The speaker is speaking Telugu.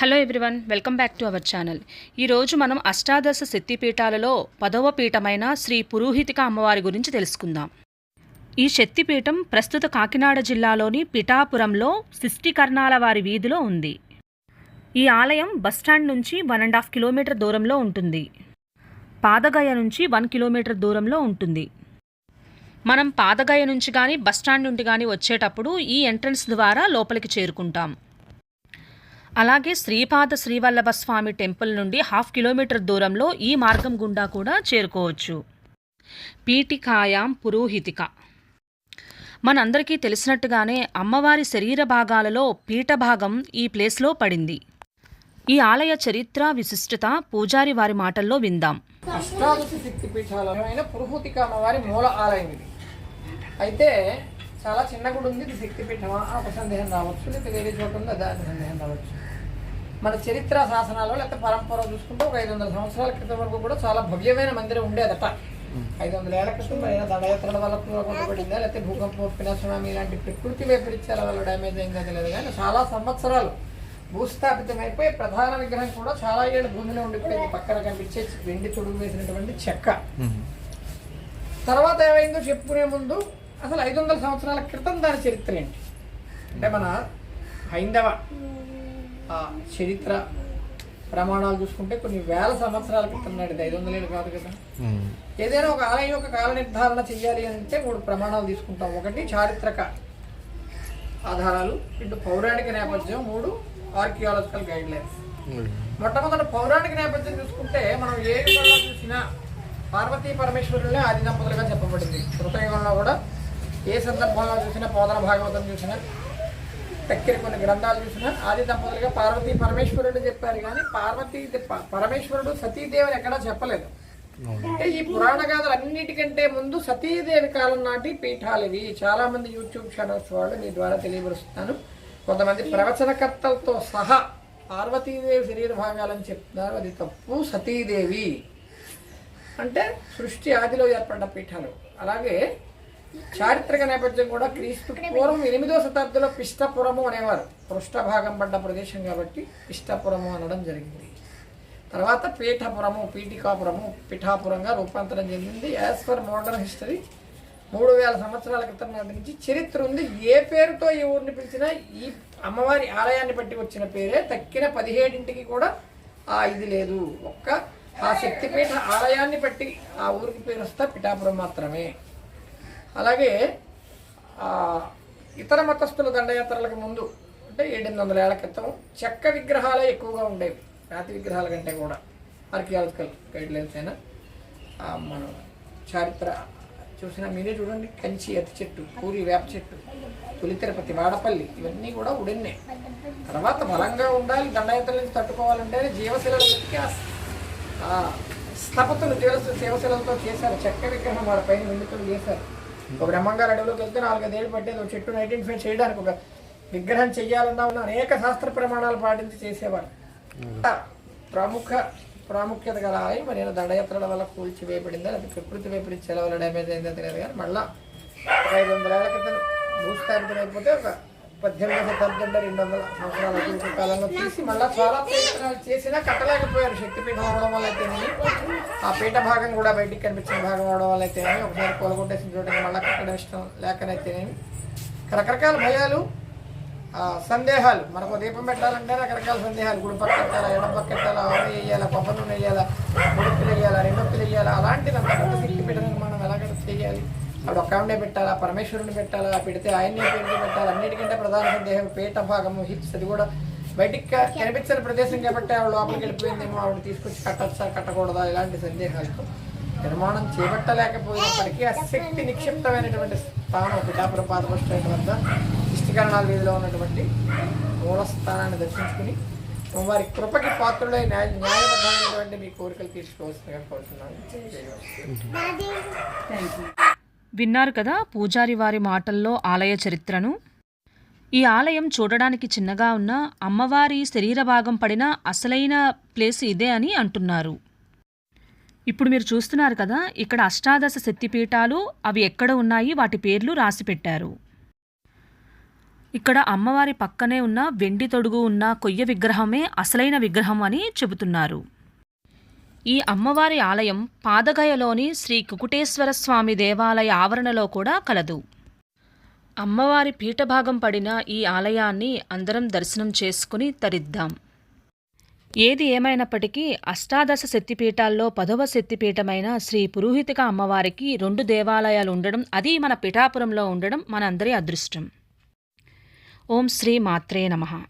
Hello everyone welcome back to our channel. ఈరోజు మనం అష్టాదశ శక్తిపీఠాలలో పదవ పీఠమైన శ్రీ పురోహితిక అమ్మవారి గురించి తెలుసుకుందాం. ఈ శక్తిపీఠం ప్రస్తుత కాకినాడ జిల్లాలోని పిఠాపురంలో సిష్టికర్ణాల వారి వీధిలో ఉంది. ఈ ఆలయం బస్టాండ్ నుంచి వన్ అండ్ హాఫ్ కిలోమీటర్ దూరంలో ఉంటుంది. పాదగయ నుంచి వన్ కిలోమీటర్ దూరంలో ఉంటుంది. మనం పాదగయ నుంచి కానీ బస్టాండ్ నుండి కానీ వచ్చేటప్పుడు ఈ ఎంట్రన్స్ ద్వారా లోపలికి చేరుకుంటాం. అలాగే శ్రీపాద శ్రీవల్లభ స్వామి టెంపుల్ నుండి హాఫ్ కిలోమీటర్ దూరంలో ఈ మార్గం గుండా కూడా చేరుకోవచ్చు. పీఠికాయాం పురోహితిక. మనందరికీ తెలిసినట్టుగానే అమ్మవారి శరీర భాగాలలో పీఠ భాగం ఈ ప్లేస్లో పడింది. ఈ ఆలయ చరిత్ర విశిష్టత పూజారి వారి మాటల్లో విందాం. అష్టాదశ శక్తి పీఠాలలో అయిన పురుహూతిక అమ్మవారి మూల ఆలయం ఇది. అయితే చాలా చిన్న గుడి ఉంది ఇది శక్తిపీఠమా అని ఒక సందేహం రావచ్చు లేకపోతే వేరే చోట ఉంది? అదే సందేహం రావచ్చు. మన చరిత్ర శాసనాలు లేకపోతే పరంపర చూసుకుంటే ఒక ఐదు వందల సంవత్సరాల క్రితం వరకు కూడా చాలా భవ్యమైన మందిరం ఉండేదట. ఐదు వందల ఏళ్ళ క్రితం దండయాత్రల వల్ల కొట్టబడిందా లేకపోతే భూకంపం పినసునామీ ఇలాంటి ప్రకృతి వైపరీత్యాల వల్ల డ్యామేజ్ అయిందా తెలియదు కానీ చాలా సంవత్సరాలు భూస్థాపితమైపోయి ప్రధాన విగ్రహం కూడా చాలా ఏళ్ళు భూమిలో ఉండిపోయింది పక్కన కనిపించే వెండి తొడుగు వేసినటువంటి చెక్క. తర్వాత ఏమైందో చెప్పుకునే ముందు అసలు ఐదు వందల సంవత్సరాల క్రితం దాని చరిత్ర ఏంటి? అంటే మన హైందవ చరిత్ర ప్రమాణాలు చూసుకుంటే కొన్ని వేల సంవత్సరాల క్రితం నాటిది. ఐదు వందలేళ్ళు కాదు కదా. ఏదైనా ఒక ఆలయం యొక్క కాల నిర్ధారణ చేయాలి అంటే మూడు ప్రమాణాలు తీసుకుంటాం. ఒకటి చారిత్రక ఆధారాలు రెండు పౌరాణిక నేపథ్యం మూడు ఆర్కియాలజికల్ గైడ్ లైన్స్ మొట్టమొదటి పౌరాణిక నేపథ్యం చూసుకుంటే మనం ఏ యుగంలో చూసినా పార్వతీ పరమేశ్వరులే ఆది దంపతులుగా చెప్పబడింది. కృతయుగంలో కూడా ఏ సందర్భంలో చూసినా పోదన భాగవతం చూసినా దగ్గర కొన్ని గ్రంథాలు చూసినా ఆది దంపతులుగా పార్వతీ పరమేశ్వరుడు చెప్పారు కానీ పార్వతీ పరమేశ్వరుడు సతీదేవిని ఎక్కడా చెప్పలేదు. అంటే ఈ పురాణ గాథలు అన్నిటికంటే ముందు సతీదేవి కాలం నాటి పీఠాలు ఇవి. చాలా మంది యూట్యూబ్ ఛానల్స్ వాళ్ళు మీ ద్వారా తెలియపరుస్తున్నాను కొంతమంది ప్రవచనకర్తలతో సహా పార్వతీదేవి శరీర భాగాలని చెప్తున్నారు. అది తప్పు. సతీదేవి అంటే సృష్టి ఆదిలో ఏర్పడ్డ పీఠాలు. అలాగే చారిత్రక నేపథ్యం కూడా క్రీస్తు పూర్వం ఎనిమిదో శతాబ్దిలో పిష్టపురము అనేవారు. పృష్ఠభాగం పడ్డ ప్రదేశం కాబట్టి పిష్టపురము అనడం జరిగింది. తర్వాత పీఠపురము పీఠికాపురము పిఠాపురంగా రూపాంతరం చెందింది. యాజ్ పర్ మోడర్న్ హిస్టరీ మూడు వేల సంవత్సరాల క్రితం నాటి నుంచి చరిత్ర ఉంది. ఏ పేరుతో ఈ ఊరిని పిలిచినా ఈ అమ్మవారి ఆలయాన్ని బట్టి వచ్చిన పేరే. తక్కిన పదిహేడింటికి కూడా ఆ ఇది లేదు. ఒక్క ఆ శక్తిపీఠ ఆలయాన్ని బట్టి ఆ ఊరికి పేరు వస్తే పిఠాపురం మాత్రమే. అలాగే ఇతర మతస్థుల దండయాత్రలకు ముందు అంటే ఏడెనిమిది వందల ఏళ్ళ క్రితం చెక్క విగ్రహాలే ఎక్కువగా ఉండేవి రాతి విగ్రహాల కంటే కూడా. ఆర్కియాలజికల్ గైడ్ లైన్స్ అయినా మనం చారిత్ర చూసిన మీరే చూడండి కంచి అతి చెట్టు పూరి వేప చెట్టు తొలి తిరుపతి వాడపల్లి ఇవన్నీ కూడా ఉడిన్నే. తర్వాత బలంగా ఉండాలి దండయాత్ర నుంచి తట్టుకోవాలంటే జీవశిలలు స్థపతులు జీవ జీవశిలలతో చేశారు చెక్క విగ్రహం వాళ్ళ పైన చేశారు. ఒక బ్రహ్మంగారు అడవిలోకి వెళ్తే నాలుగైదేళ్ళు పట్టేది. ఒక చెట్టును ఐడెంటిఫై చేయడానికి ఒక విగ్రహం చేయాలన్నా ఉన్న అనేక శాస్త్ర ప్రమాణాలు పాటించి చేసేవారు. ప్రముఖ ప్రాముఖ్యత గల ఆలయం మరి దండయాత్రల వల్ల కూల్చి వేయబడిందా. అది ప్రకృతి వైపరీత్యాల వల్ల డ్యామేజ్ అయిందో తెలియదు కానీ మళ్ళా ఐదు వందల ఏళ్ళ క్రితం భూస్థాపితం అయిపోతే ఒక పద్దెనిమిది శతాబ్దంలో రెండు వందల సంవత్సరాల అటు కాలంలో తీసి మళ్ళీ చాలా ప్రయత్నాలు చేసినా కట్టలేకపోయారు. శక్తిపీఠం అవడం వల్ల అయితేనేమి? ఆ పీఠ భాగం కూడా బయటికి కనిపించిన భాగం అవడం వల్ల అయితేనేమి? ఒకసారి కూలగొట్టేసిన చోట మళ్ళీ కట్టడం ఇష్టం లేకనైతేనేమి? రకరకాల భయాలు సందేహాలు. మనకు దీపం పెట్టాలంటే రకరకాల సందేహాలు. గుడి పక్క పెట్టాలా ఎడం పక్క పెట్టాలా ఆవు వేయాలా కొబ్బరి నూనె వేయాలా ముడుపులు వేయాలా రెండొప్పులు వేయాలా అలాంటిది అంత పెద్ద నిర్మాణం ఎలాగైనా చేయాలి. అప్పుడు ఒక్క ఆవిడే పెట్టాలా? పరమేశ్వరుని పెట్టాలా? పెడితే ఆయన్నే పేరుతో పెట్టాలి? అన్నిటికంటే ప్రధాన సందేహం పీఠ భాగము హిప్స్ అది కూడా. బయటికి కనిపించిన ప్రదేశం కాబట్టి ఆవిడ లోపలికి వెళ్ళిపోయిందేమో ఆవిడ తీసుకొచ్చి కట్టచ్చా కట్టకూడదా? ఇలాంటి సందేహాలతో నిర్మాణం చేపట్టలేకపోయినప్పటికీ ఆ శక్తి నిక్షిప్తమైనటువంటి స్థానం పిఠాపురం పాదపష్ట వద్ద ఇష్టికరణాల వీధిలో ఉన్నటువంటి మూల స్థానాన్ని దర్శించుకుని వారి కృపకి పాత్రులై న్యాయ న్యాయబద్ధమైనటువంటి మీ కోరికలు తీర్చుకోవాల్సిందిగా కోరుతున్నాను. విన్నారు కదా పూజారి వారి మాటల్లో ఆలయ చరిత్రను. ఈ ఆలయం చూడడానికి చిన్నగా ఉన్న అమ్మవారి శరీర భాగం పడిన అసలైన ప్లేస్ ఇదే అని అంటున్నారు. ఇప్పుడు మీరు చూస్తున్నారు కదా ఇక్కడ అష్టాదశ శక్తిపీఠాలు అవి ఎక్కడ ఉన్నాయి వాటి పేర్లు రాసి పెట్టారు. ఇక్కడ అమ్మవారి పక్కనే ఉన్న వెండి తొడుగు ఉన్న కొయ్య విగ్రహమే అసలైన విగ్రహం అని చెబుతున్నారు. ఈ అమ్మవారి ఆలయం పాదగయలోని శ్రీ కుకుటేశ్వర స్వామి దేవాలయ ఆవరణలో కూడా కలదు. అమ్మవారి పీఠభాగం పడిన ఈ ఆలయాన్ని అందరం దర్శనం చేసుకుని తరిద్దాం. ఏది ఏమైనప్పటికీ అష్టాదశ శక్తిపీఠాల్లో పదవ శక్తిపీఠమైన శ్రీ పురోహితిక అమ్మవారికి రెండు దేవాలయాలు ఉండడం అది మన పిఠాపురంలో ఉండడం మనందరి అదృష్టం. ఓం శ్రీ మాత్రే నమః.